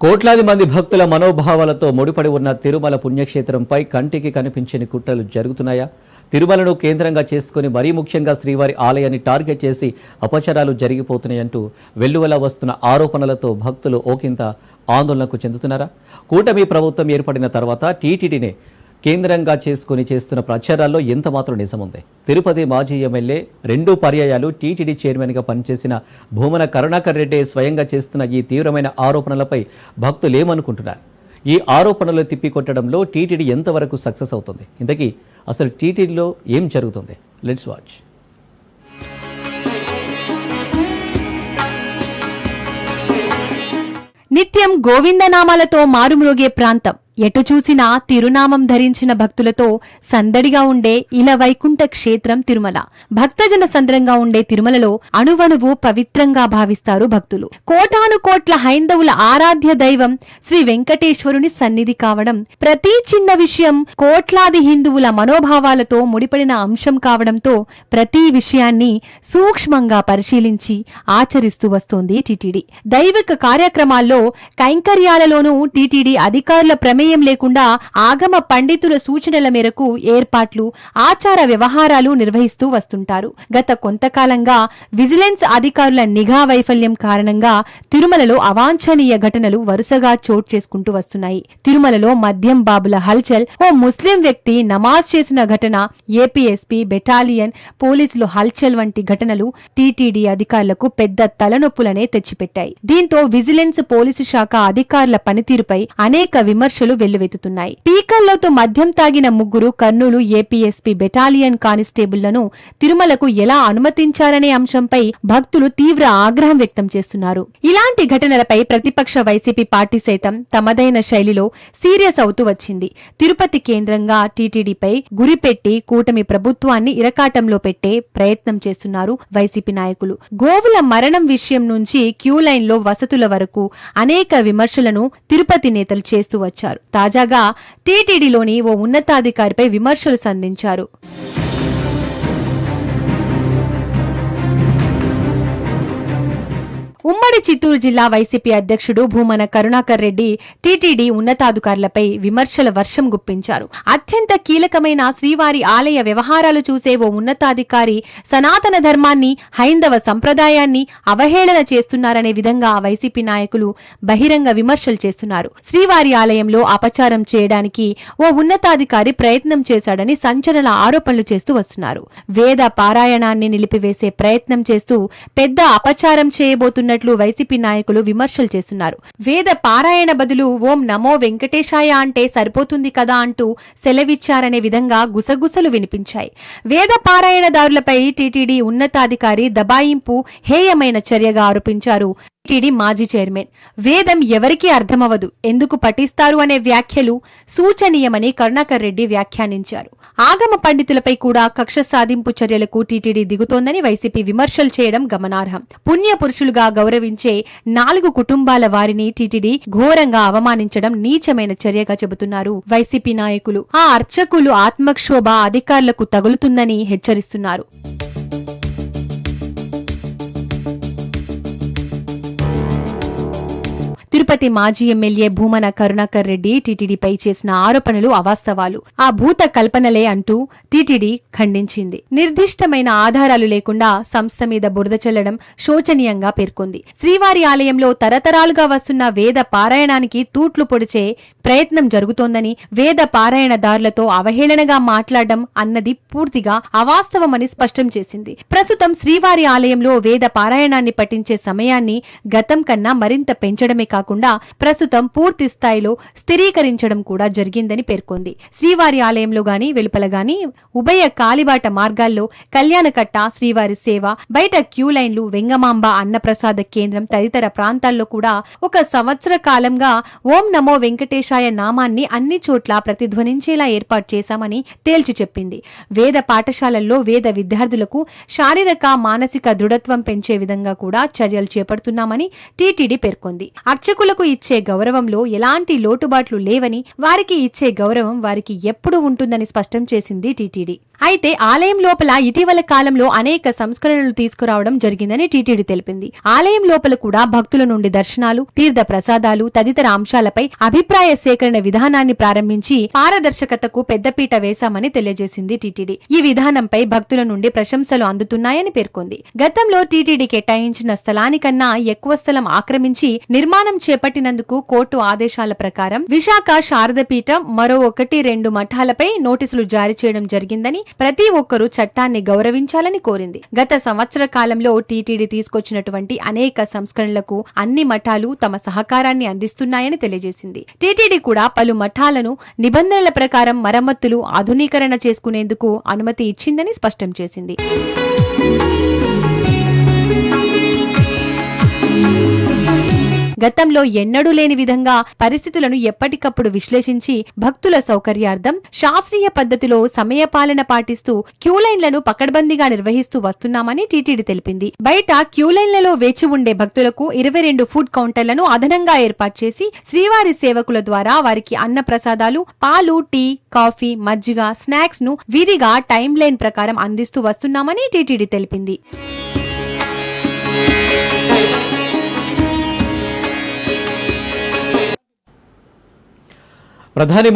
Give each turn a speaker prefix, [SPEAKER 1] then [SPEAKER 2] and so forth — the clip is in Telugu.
[SPEAKER 1] కోట్లాది మంది భక్తుల మనోభావాలతో ముడిపడి ఉన్న తిరుమల పుణ్యక్షేత్రంపై కంటికి కనిపించని కుట్రలు జరుగుతున్నాయా? తిరుమలను కేంద్రంగా చేసుకుని మరీ ముఖ్యంగా శ్రీవారి ఆలయాన్ని టార్గెట్ చేసి అపచారాలు జరిగిపోతున్నాయంటూ వెల్లువల వస్తున్న ఆరోపణలతో భక్తులు ఓకింత ఆందోళనకు చెందుతున్నారా? కూటమి ప్రభుత్వం ఏర్పడిన తర్వాత టీటీడీనే కేంద్రంగా చేసుకుని చేస్తున్న ప్రచారాల్లో ఎంత మాత్రం నిజముంది? తిరుపతి మాజీ ఎమ్మెల్యే రెండు పర్యాయాలు టీటీడీ చైర్మన్గా పనిచేసిన భూమన కరుణాకర్ రెడ్డి స్వయంగా చేస్తున్న ఈ తీవ్రమైన ఆరోపణలపై భక్తులేమనుకుంటున్నారు ఈ ఆరోపణలు తిప్పికొట్టడంలో టీటీడీ ఎంతవరకు సక్సెస్ అవుతుంది? ఇంతకీ అసలు టీటీడీలో ఏం జరుగుతుంది? Let's watch.
[SPEAKER 2] నిత్యం గోవిందనామాలతో మారుమ్రోగే ప్రాంతం. ఎటు చూసినా తిరునామం ధరించిన భక్తులతో సందడిగా ఉండే ఇల వైకుంఠ క్షేత్రం తిరుమల. భక్తజన సంద్రంగా ఉండే తిరుమలలో అణువణువు పవిత్రంగా భావిస్తారు భక్తులు. కోటాను కోట్ల హైందవుల ఆరాధ్య దైవం శ్రీ వెంకటేశ్వరుని సన్నిధి కావడం ప్రతి చిన్న విషయం కోట్లాది హిందువుల మనోభావాలతో ముడిపడిన అంశం కావడంతో ప్రతి విషయాన్ని సూక్ష్మంగా పరిశీలించి ఆచరిస్తూ వస్తోంది టీటీడీ. దైవిక కార్యక్రమాల్లో కైంకర్యాలలోనూ టీటీడీ అధికారుల ప్రమేయం లేకుండా ఆగమ పండితుల సూచనల మేరకు ఏర్పాట్లు ఆచార వ్యవహారాలు నిర్వహిస్తూ వస్తుంటారు. గత కొంతకాలంగా విజిలెన్స్ అధికారుల నిఘా వైఫల్యం కారణంగా తిరుమలలో అవాంఛనీయ ఘటనలు వరుసగా చోటు చేసుకుంటూ వస్తున్నాయి. తిరుమలలో మద్యం బాబుల హల్చల్ ఓ ముస్లిం వ్యక్తి నమాజ్ చేసిన ఘటన ఏపీఎస్పీ బెటాలియన్ పోలీసులు హల్చల్ వంటి ఘటనలు టీటీడీ అధికారులకు పెద్ద తలనొప్పులనే తెచ్చిపెట్టాయి. దీంతో విజిలెన్స్ పోలీసు శాఖ అధికారుల పనితీరుపై అనేక విమర్శలు వెల్లువెత్తుతున్నాయి. పీకల్లోతో మద్యం తాగిన ముగ్గురు కర్నూలు ఏపీఎస్పీ బెటాలియన్ కానిస్టేబుళ్ళను తిరుమలకు ఎలా అనుమతించారనే అంశంపై భక్తులు తీవ్ర ఆగ్రహం వ్యక్తం చేస్తున్నారు. ఇలాంటి ఘటనలపై ప్రతిపక్ష వైసీపీ పార్టీ సైతం తమదైన శైలిలో సీరియస్ అవుతూ వచ్చింది. తిరుపతి కేంద్రంగా టీటీడీపై గురిపెట్టి కూటమి ప్రభుత్వాన్ని ఇరకాటంలో పెట్టే ప్రయత్నం చేస్తున్నారు వైసీపీ నాయకులు. గోవుల మరణం విషయం నుంచి క్యూ వసతుల వరకు అనేక విమర్శలను తిరుపతి నేతలు చేస్తూ వచ్చారు. తాజాగా టీటీడీలోని ఓ ఉన్నతాధికారిపై విమర్శలు సంధించారు. ఉమ్మడి చిత్తూరు జిల్లా వైసీపీ అధ్యక్షుడు భూమన కరుణాకర్ రెడ్డి టీటీడీ ఉన్నతాధికారులపై విమర్శల వర్షం గుప్పించారు. అత్యంత కీలకమైన శ్రీవారి ఆలయ వ్యవహారాలు చూసే ఓ ఉన్నతాధికారి సనాతన ధర్మాన్ని హైందవ సంప్రదాయాన్ని అవహేళన చేస్తున్నారనే విధంగా వైసీపీ నాయకులు బహిరంగ విమర్శలు చేస్తున్నారు. శ్రీవారి ఆలయంలో అపచారం చేయడానికి ఓ ఉన్నతాధికారి ప్రయత్నం చేశాడని సంచలన ఆరోపణలు చేస్తూ వస్తున్నారు. వేద పారాయణాన్ని నిలిపివేసే ప్రయత్నం చేస్తూ పెద్ద అపచారం చేస్తున్నట్లు వైసీపీ నాయకులు విమర్శలు చేస్తున్నారు. వేద పారాయణ బదులు ఓం నమో వెంకటేశాయ అంటే సరిపోతుంది కదా అంటూ సెలవిచ్చారనే విధంగా గుసగుసలు వినిపించాయి. వేద పారాయణదారులపై టీటీడీ ఉన్నతాధికారి దబాయింపు హేయమైన చర్యగా ఆరోపించారు. టీటీడీ మాజీ చైర్మన్. వేదం ఎవరికీ అర్థమవదు ఎందుకు పఠిస్తారు అనే వ్యాఖ్యలు సూచనీయమని కరుణాకర్ రెడ్డి వ్యాఖ్యానించారు. ఆగమ పండితులపై కూడా కక్ష సాధింపు చర్యలకు టీటీడీ దిగుతోందని వైసీపీ విమర్శలు చేయడం గమనార్హం. పుణ్య పురుషులుగా గౌరవించే నాలుగు కుటుంబాల వారిని టీటీడీ ఘోరంగా అవమానించడం నీచమైన చర్యగా చెబుతున్నారు వైసీపీ నాయకులు. ఆ అర్చకులు ఆత్మక్షోభ అధికారులకు తగులుతుందని హెచ్చరిస్తున్నారు. తిరుపతి మాజీ ఎమ్మెల్యే భూమన కరుణాకర్ రెడ్డి టీటీడీపై చేసిన ఆరోపణలు అవాస్తవాలు. ఆ భూత కల్పనలే అంటూ టీటీడీ ఖండించింది. నిర్దిష్టమైన ఆధారాలు లేకుండా సంస్థ మీద బురద చల్లడం శోచనీయంగా పేర్కొంది. శ్రీవారి ఆలయంలో తరతరాలుగా వస్తున్న వేద పారాయణానికి తూట్లు పొడిచే ప్రయత్నం జరుగుతోందని వేద పారాయణదారులతో అవహేళనగా మాట్లాడడం అన్నది పూర్తిగా అవాస్తవమని స్పష్టం చేసింది. ప్రస్తుతం శ్రీవారి ఆలయంలో వేద పారాయణాన్ని పఠించే సమయాన్ని గతం కన్నా మరింత పెంచడమే కాకుండా ప్రస్తుతం పూర్తి స్థాయిలో స్థిరీకరించడం కూడా జరిగిందని పేర్కొంది. శ్రీవారి ఆలయంలో గాని వెలుపల గాని ఉభయ కాలిబాట మార్గాల్లో కళ్యాణకట్ట శ్రీవారి సేవ బయట క్యూ లైన్లు వెంగమాంబ అన్నప్రసాద కేంద్రం తదితర ప్రాంతాల్లో కూడా ఒక సంవత్సర కాలంగా ఓం నమో వెంకటేశాయ నామాన్ని అన్ని చోట్ల ప్రతిధ్వనించేలా ఏర్పాటు చేశామని తేల్చి చెప్పింది. వేద పాఠశాలల్లో వేద విద్యార్థులకు శారీరక మానసిక దృఢత్వం పెంచే విధంగా కూడా చర్యలు చేపడుతున్నామని టీటీడీ పేర్కొంది. ఇతరులకు ఇచ్చే గౌరవంలో ఎలాంటి లోటుబాట్లు లేవని వారికి ఇచ్చే గౌరవం వారికి ఎప్పుడు ఉంటుందని స్పష్టం చేసింది టీటీడీ. అయితే ఆలయం లోపల ఇటీవల కాలంలో అనేక సంస్కరణలు తీసుకురావడం జరిగిందని టీటీడీ తెలిపింది. ఆలయం లోపల కూడా భక్తుల నుండి దర్శనాలు తీర్థ ప్రసాదాలు తదితర అంశాలపై అభిప్రాయ సేకరణ విధానాన్ని ప్రారంభించి పారదర్శకతకు పెద్దపీట వేశామని తెలియజేసింది టీటీడీ. ఈ విధానంపై భక్తుల నుండి ప్రశంసలు అందుతున్నాయని పేర్కొంది. గతంలో టీటీడీ కేటాయించిన స్థలానికన్నా ఎక్కువ స్థలం ఆక్రమించి నిర్మాణం చేపట్టినందుకు కోర్టు ఆదేశాల ప్రకారం విశాఖ శారదపీఠం మరో ఒకటి రెండు మఠాలపై నోటీసులు జారీ చేయడం జరిగిందని ప్రతి ఒక్కరూ చట్టాన్ని గౌరవించాలని కోరింది. గత సంవత్సర కాలంలో టీటీడీ తీసుకొచ్చినటువంటి అనేక సంస్కరణలకు అన్ని మఠాలు తమ సహకారాన్ని అందిస్తున్నాయని తెలియజేసింది. టీటీడీ కూడా పలు మఠాలను నిబంధనల ప్రకారం మరమ్మతులు ఆధునీకరణ చేసుకునేందుకు అనుమతి ఇచ్చిందని స్పష్టం చేసింది. గతంలో ఎన్నడూ లేని విధంగా పరిస్థితులను ఎప్పటికప్పుడు విశ్లేషించి భక్తుల సౌకర్యార్థం శాస్త్రీయ పద్ధతిలో సమయపాలన పాటిస్తూ క్యూలైన్లను పకడ్బందీగా నిర్వహిస్తూ వస్తున్నామని టీటీడీ తెలిపింది. బయట క్యూలైన్లలో వేచి ఉండే భక్తులకు ఇరవై రెండు ఫుడ్ కౌంటర్లను అదనంగా ఏర్పాటు చేసి శ్రీవారి సేవకుల ద్వారా వారికి అన్న ప్రసాదాలు పాలు టీ కాఫీ మజ్జిగ స్నాక్స్ను విధిగా టైం లైన్ ప్రకారం అందిస్తూ వస్తున్నామని టీటీడీ తెలిపింది.
[SPEAKER 1] ప్రధాని